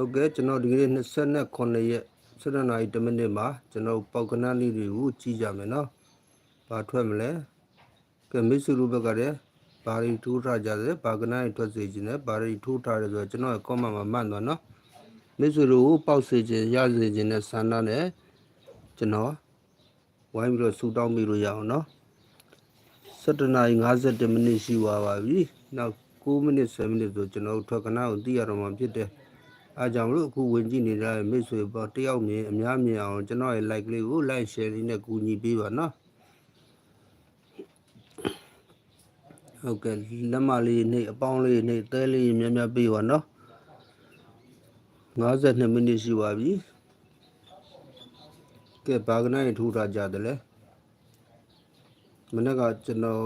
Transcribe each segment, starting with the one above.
ဟုတ်ကဲ့ကျွန်တော်ဒီနေ့29ရက်7နာရီ10မိနစ်မှာကျွန်တော်ပေါက်ကနန်းလေးတွေကိုကြည့်ကြမယ်နော်။ဘာထွက်မလဲ။ကဲမစ်ဆူလူဘက်ကလည်းဘာတွေထိုးထားကြတယ်ဘာကနန်းတွေထွက်စေခြင်းနဲ့ဘာတွေထိုးထားတယ်ဆိုတော့ကျွန်တော်ရဲ့ comment မှာမှတ်သွားနော်။မစ်ဆူလူကိုပေါက်စေခြင်းရစေခြင်းနဲ့ဆန္ဒနဲ့ကျွန်တော်ဝိုင်းပြီးတော့ဆူတောင်းပြီးလို့ရအောင်နော်။7နာရီ51မိနစ်ရှိသွားပါပြီ။နောက်9မိနစ်10မိနစ်ဆိုကျွန်တော်ထွက်ကနန်းကိုသိရတော့မှဖြစ်တယ်။ အားကြောင့်မလို့အခုဝင်ကြည့်နေတဲ့မိတ်ဆွေပေါ်တယောက်မြင်အများမြင်အောင်ကျွန်တော်ရဲ့ like လေးကို like share လေးနဲ့ကူညီပေးပါနော်ဟုတ်ကဲ့လက်မလေးနေအပေါင်းလေးနေသဲလေးများများပေးပါနော်52မိနစ်ရှိပါပြီကဲဘာကနိုင်ထူထားကြတယ်လဲမနေ့ကကျွန်တော်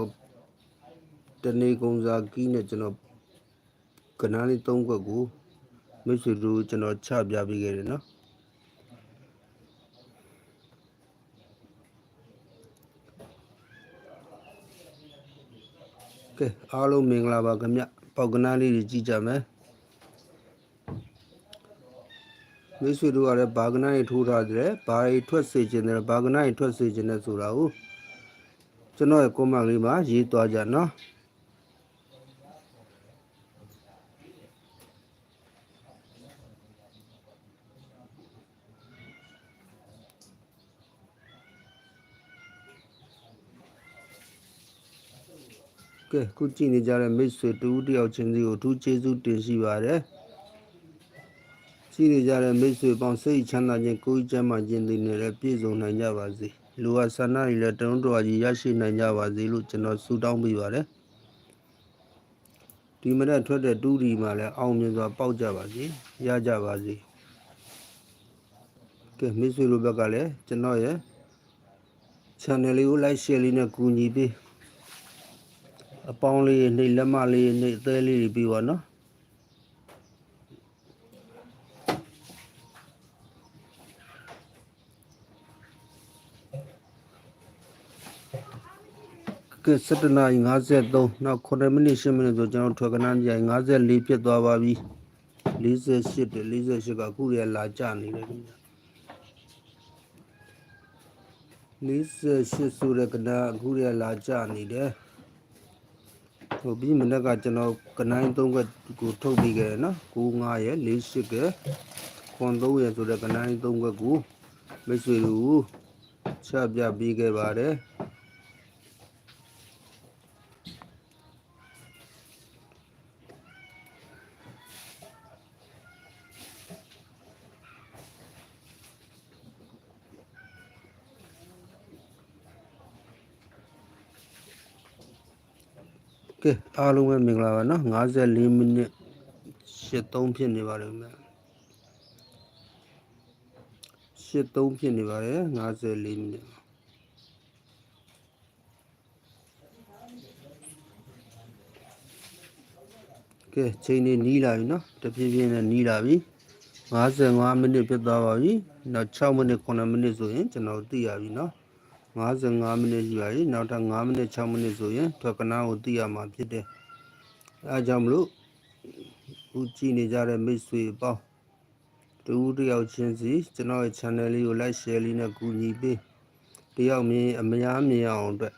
တနေကုံစာကီးနဲ့ကျွန်တော်ကနားလေး၃ခွက်ကို မိတ်ဆွေတို့ကျွန်တော်ချပြပေးခဲ့တယ်နော်ကဲအားလုံးမင်္ဂလာပါခင်ဗျပေါက်ကနားလေးတွေကြည့်ကြမယ်မိတ်ဆွေတို့ကလည်းဘာကနားတွေထိုးထားတယ်ဘာတွေထွက်စေခြင်းတယ်ဘာကနားတွေထွက်စေခြင်းတယ်ဆိုတာကိုကျွန်တော်ရဲ့ comment လေးမှာရေးသွားကြနော် ကဲခုကြည့်နေကြတဲ့မိတ်ဆွေတူတယောက်ချင်းစီကိုအထူးကျေးဇူးတင်ရှိပါတယ်ရှိနေကြတဲ့မိတ်ဆွေပေါင်းစိတ်ချမ်းသာခြင်းကိုယ်ကျမ်းမာခြင်းတွေနဲ့လည်းပြည့်စုံနိုင်ကြပါစေလူဝဆန္ဒတွေလည်းတရုံးတော်ကြီးရရှိနိုင်ကြပါစေလို့ကျွန်တော်ဆုတောင်းပေးပါတယ်ဒီမနေ့ထွက်တဲ့တူးဒီမှာလည်းအောင်မြင်စွာပေါက်ကြပါစေရကြပါစေကဲမိတ်ဆွေတို့ဘက်ကလည်းကျွန်တော်ရဲ့ channel လေးကို like share လေးနဲ့ကူညီပေး အပေါင်းလေးနှိပ်လက်မလေးနှိပ်အသေးလေးတွေပြီးပါနော်ကဲ7နာရီ53နောက်9မိနစ်10မိနစ်ဆိုကျွန်တော်ထွက်ကနန်းကြိုင်54ပြတ်သွားပါပြီ48တယ်48ကအခုရလာကြနေတယ်ခင်ဗျ48ဆိုတဲ့ကနအခုရလာကြနေတယ် ဟိုပြီးမနေ့ကကျွန်တော်ကနိုင်3ခွက်ကိုထုတ်ပြီးခဲ့တယ်နော်95ရဲ့48ကခွန်3ရဲ့ဆိုတဲ့ကနိုင်3ခွက်ကိုမိတ်ဆွေတို့ချပြပြီးခဲ့ပါတယ် ကဲအားလုံးပဲမင်္ဂလာပါနော်54မိနစ်73ဖြစ်နေပါတယ်ခင်ဗျ73ဖြစ်နေပါတယ်54မိနစ်ကဲချိန်နေနီးလာပြီနော်တဖြည်းဖြည်းနဲ့နီးလာပြီ55မိနစ်ဖြစ်သွားပါပြီနောက်6မိနစ်9မိနစ်ဆိုရင်ကျွန်တော်သိရပြီနော် 55မိနစ်ရှိပါပြီနောက်ထပ်5မိနစ်6မိနစ်ဆိုရင်ထွက်ကနာကိုသိရမှာဖြစ်တယ်အဲအကြောင်းမလို့ခုကြည့်နေကြတဲ့မိတ်ဆွေပေါင်းတူတယောက်ချင်းစီကျွန်တော်ရဲ့ channel လေးကို like share လေးနဲ့ကူညီပေးတယောက်မြင်အများမြင်အောင်အတွက်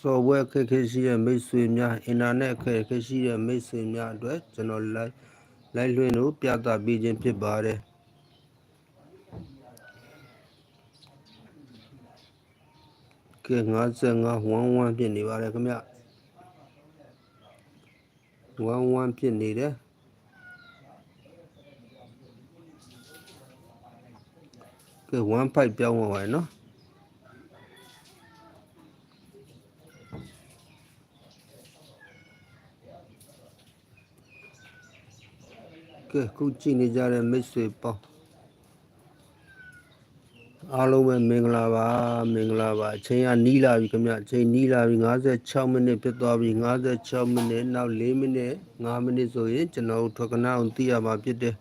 software အခက်အခဲရှိတဲ့မိတ်ဆွေများ internet အခက်အခဲရှိတဲ့မိတ်ဆွေများအတွက်ကျွန်တော် like like လွှင့်လို့ပြသပေးခြင်းဖြစ်ပါတယ် ကဲ55 11ဖြစ်နေပါတယ်ခင်ဗျ11ဖြစ်နေတယ်ကဲ15ပြောင်းသွားပါရနော်ကဲခုကြည့်နေကြတဲ့မိတ်ဆွေပေါင်း အားလုံးပဲမင်္ဂလာပါမင်္ဂလာပါအချိန်ကနီးလာပြီခင်ဗျအချိန်နီးလာပြီ56မိနစ်ဖြစ်သွားပြီ56မိနစ်နောက်4မိနစ်5မိနစ်ဆိုရင်ကျွန်တော်ထွက်ကနာအောင်သိရမှာဖြစ်တယ်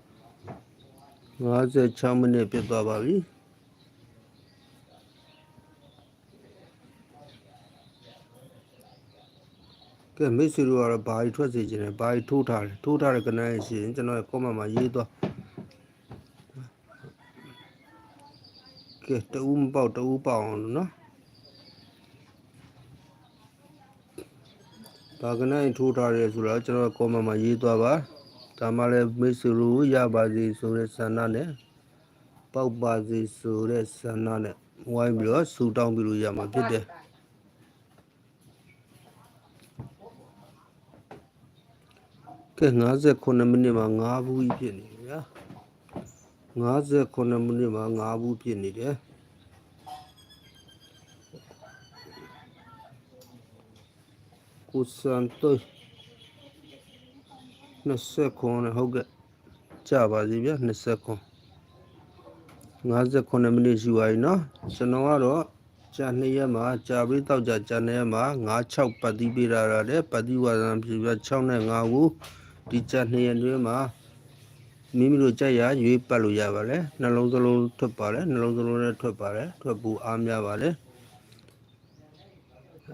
56မိနစ်ဖြစ်သွားပါပြီကဲမိတ်ဆွေတို့ကတော့ဘာကြီးထွက်စေခြင်းလဲဘာကြီးထိုးထားတယ်ထိုးထားတဲ့ကနန်းရှိရင်ကျွန်တော်ရဲ့ comment မှာရေးသွား ကဲတူမပေါက်တူပေါက်အောင်နော်ဘာကနိုင်ထိုးထားရဲဆိုတော့ကျွန်တော်ကောမန်မှာရေးသွားပါဒါမှလည်းမိတ်ဆွေတို့ရပါစေဆိုတဲ့ဆန္ဒနဲ့ပေါက်ပါစေဆိုတဲ့ဆန္ဒနဲ့ဝိုင်းပြီးတော့ဆူတောင်းပြီးလို့ရမှာဖြစ်တယ်ကဲ59မိနစ်မှာ9ဘူးကြီးဖြစ်နေပြီဗျာ 59မိနစ်မှာ9ဘူးဖြစ်နေတယ်ကိုစံတော့20ခွန်နဲ့ဟုတ်ကဲ့ကြပါစီဗျာ20ခွန်59မိနစ်ရှိပါပြီเนาะကျွန်တော်ကတော့ကြာ2ရက်မှာကြာပြီးတော့ကြာကြာ2ရက်မှာ96ပတ်တိပေးရတာတဲ့ပတ်တိဝါဒနာပြပြ6နဲ့5ကိုဒီကြာ2ရက်တွင်းမှာ မိမိတို့ကြက်ရရွေးပတ်လို့ရပါလေနှလုံးစလုံးထွက်ပါလေနှလုံးစလုံးနဲ့ထွက်ပါလေထွက်ဖို့အားများပါလေ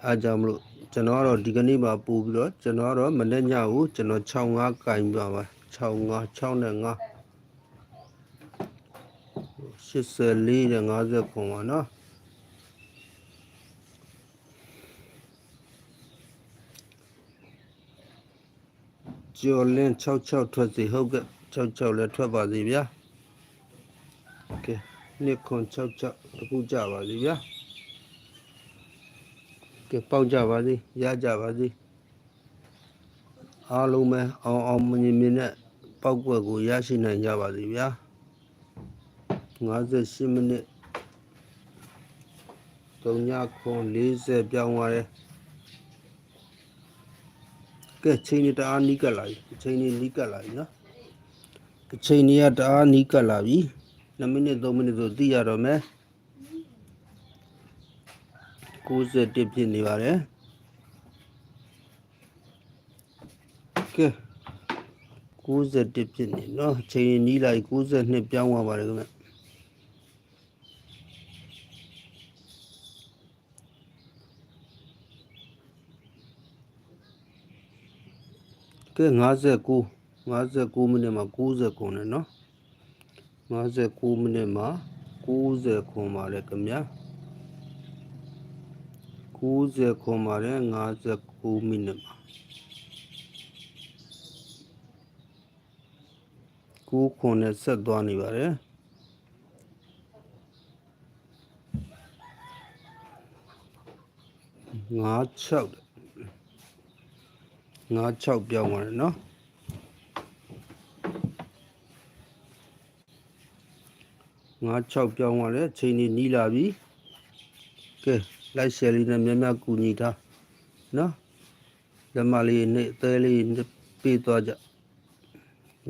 အားကြောင့်မလို့ကျွန်တော်ကတော့ဒီကနေ့မှာပို့ပြီးတော့ကျွန်တော်ကတော့မနေ့ညကိုကျွန်တော်65ကင်ပါပါ65 6နဲ့5 84နဲ့50ခွန်ပါနော်ကျော်လင်း66ထွက်စီဟုတ်ကဲ့ 66လည်းထွက်ပါစီဗျာကဲနှစ်ခွန်66တခုကြပါစီဗျာကဲပေါက်ကြပါစီရကြပါစီအားလုံးပဲအောင်အောင်မြင်မြင်နဲ့ပေါက်ကွက်ကိုရရှိနိုင်ကြပါစီဗျာ58မိနစ်3ညခွန်40ပြောင်းသွားတယ်ကဲချိန်ကြီးတအားနီးကပ်လာပြီချိန်ကြီးနီးကပ်လာပြီနော် ချိန်ကြီးကတအားနီးကပ်လာပြီ2မိနစ်3မိနစ်ဆိုသိရတော့မယ်91ဖြစ်နေပါတယ်ကဲ91ဖြစ်နေနော်ချိန်ကြီးနီးလိုက်92ပြောင်းသွားပါတယ်ခင်ဗျကဲ59 59မိနစ်မှာ90ခွန်နဲ့နော်59မိနစ်မှာ90ခွန်ပါတယ်ခင်ဗျာ90ခွန်ပါတယ်59မိနစ်မှာ9ခွန်နဲ့ဆက်သွားနေပါတယ်56 56ပြောင်းသွားတယ် နော်56ပြောင်းသွားတယ်ချိန်ကြီးနီးလာပြီကဲလိုက်ရှယ်လေးနဲ့များများကူညီထားနော်လက်မလေးနဲ့အသေးလေးနဲ့ပေးသွားကြ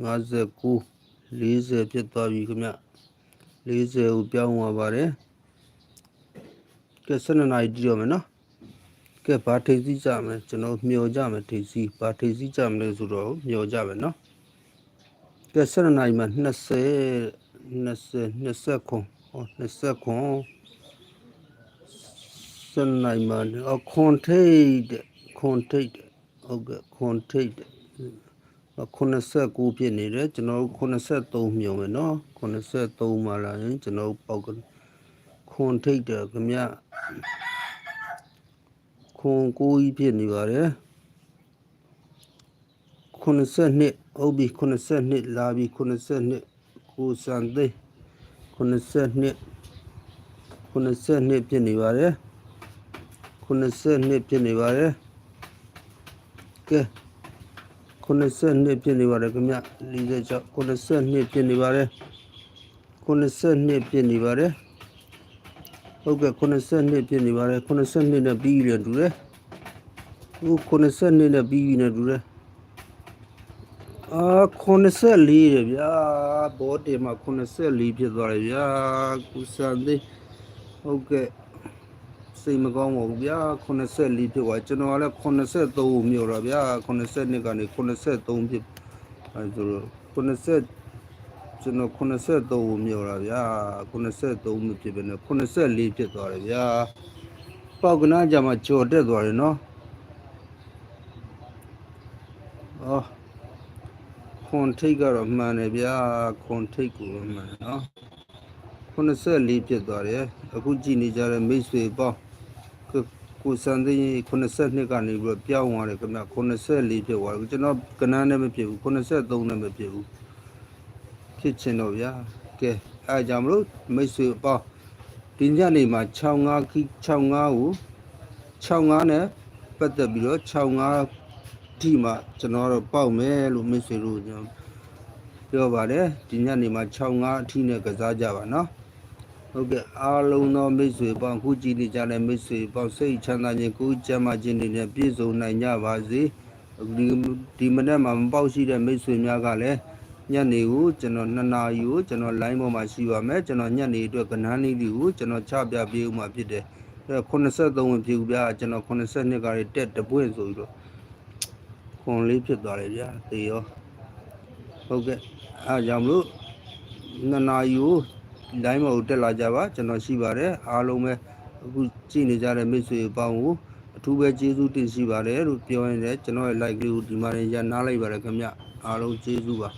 59 40ဖြစ်သွားပြီခင်ဗျ40ကိုပြောင်းသွားပါတယ်ကဲ12နာရီကြည့်ရမယ်နော်ကဲဘာထိပ်စီးကြမယ်ကျွန်တော်မျောကြမယ်ထိပ်စီးဘာထိပ်စီးကြမလဲဆိုတော့မျောကြမယ်နော်ကဲ7နိုင်မှာ20 20 20ခွန်ဟော20ခွန်7နိုင်မှာအခွန်ထိတ်ခွန်ထိတ်ဟုတ်ကဲ့ခွန်ထိတ်89ဖြစ်နေတယ်ကျွန်တော်83မြုံမယ်နော်83မှာလာရင်ကျွန်တော်ပေါက်ကခွန်ထိတ်တယ်ခင်ဗျခွန်ကိုကြီးဖြစ်နေပါတယ်82ဟုတ်ပြီ82လာပြီ82 ကိုစံသိ82 82ဖြစ်နေပါတယ်82ဖြစ်နေပါတယ်ကဲ82ဖြစ်နေပါတယ်ခင်ဗျ46 82ဖြစ်နေပါတယ်82ဖြစ်နေပါတယ်ဟုတ်ကဲ့82ဖြစ်နေပါတယ်82နဲ့ပြီးရင်တူတယ်ဟို82နဲ့ပြီးရင်တူတယ် အာ84ရဗျာဘောတေမှာ84ဖြစ်သွားတယ်ဗျာကုစံသေးဟုတ်ကဲ့စိတ်မကောင်းပါဘူးဗျာ84ဖြစ်သွားကျွန်တော်ကလည်း83ကိုမြို့တော့ဗျာ82ကနေ83ဖြစ်အဲဆိုတော့80ကျွန်တော်83ကိုမြို့တာဗျာ83မဖြစ်ပဲနဲ့84ဖြစ်သွားတယ်ဗျာပေါက်ကနာကြမှာကြော်တက်သွားတယ်နော်အော် ခွန်ထိတ်ကတော့မှန်တယ်ဗျာခွန်ထိတ်ကိုမှန်တယ်နော်84ဖြစ်သွားတယ်အခုကြည့်နေကြတဲ့မိတ်ဆွေပေါင်းကိုကိုစံသိန်း82ကနေပြီးတော့ပြောင်းသွားတယ်ခင်ဗျ84ဖြစ်သွားတယ်ကျွန်တော်ကနန်းနဲ့မဖြစ်ဘူး83နဲ့မဖြစ်ဘူးဖြစ်ချင်တော့ဗျာကဲအဲဒါကြောင့်မလို့မိတ်ဆွေပေါင်းဒီညနေမှာ65ခီ65ကို65နဲ့ပတ်သက်ပြီးတော့65 ဒီမှာကျွန်တော်တော့ပေါက်မယ်လို့မိတ်ဆွေတို့ကျွန်တော်ပြောပါတယ်ဒီညနေမှာ65အထိနဲ့ကစားကြပါနော်ဟုတ်ကဲ့အားလုံးသောမိတ်ဆွေပေါင်းခုကြည်နေကြတဲ့မိတ်ဆွေပေါင်းစိတ်ချမ်းသာခြင်းကိုယ်ကျမ်းမာခြင်းတွေနဲ့ပြည့်စုံနိုင်ကြပါစေဒီဒီမနေ့မှာမပေါက်ရှိတဲ့မိတ်ဆွေများကလည်းညနေကိုကျွန်တော်2နာရီကိုကျွန်တော် line ပေါ်မှာရှိပါမယ်ကျွန်တော်ညနေအတွက်ကဏန်းလေးတွေကိုကျွန်တော်ချပြပေးဦးမှာဖြစ်တယ်အဲ83ဝင်ဖြစ်ဦးဗျာကျွန်တော်82ကလေးတက်တပွင့်ဆိုပြီးတော့ ခွန်လေးဖြစ်သွားတယ်ဗျာသေရောဟုတ်ကဲ့အားကြောင့်မလို့2နာရီကိုလိုင်းမကိုတက်လာကြပါကျွန်တော်ရှိပါတယ်အားလုံးပဲအခုကြည့်နေကြတဲ့မိတ်ဆွေအပေါင်းကိုအထူးပဲကျေးဇူးတင်ရှိပါတယ်လို့ပြောရင်လည်းကျွန်တော်ရဲ့ like လေးကိုဒီမှာရနားလိုက်ပါတယ်ခင်ဗျအားလုံးကျေးဇူးပါ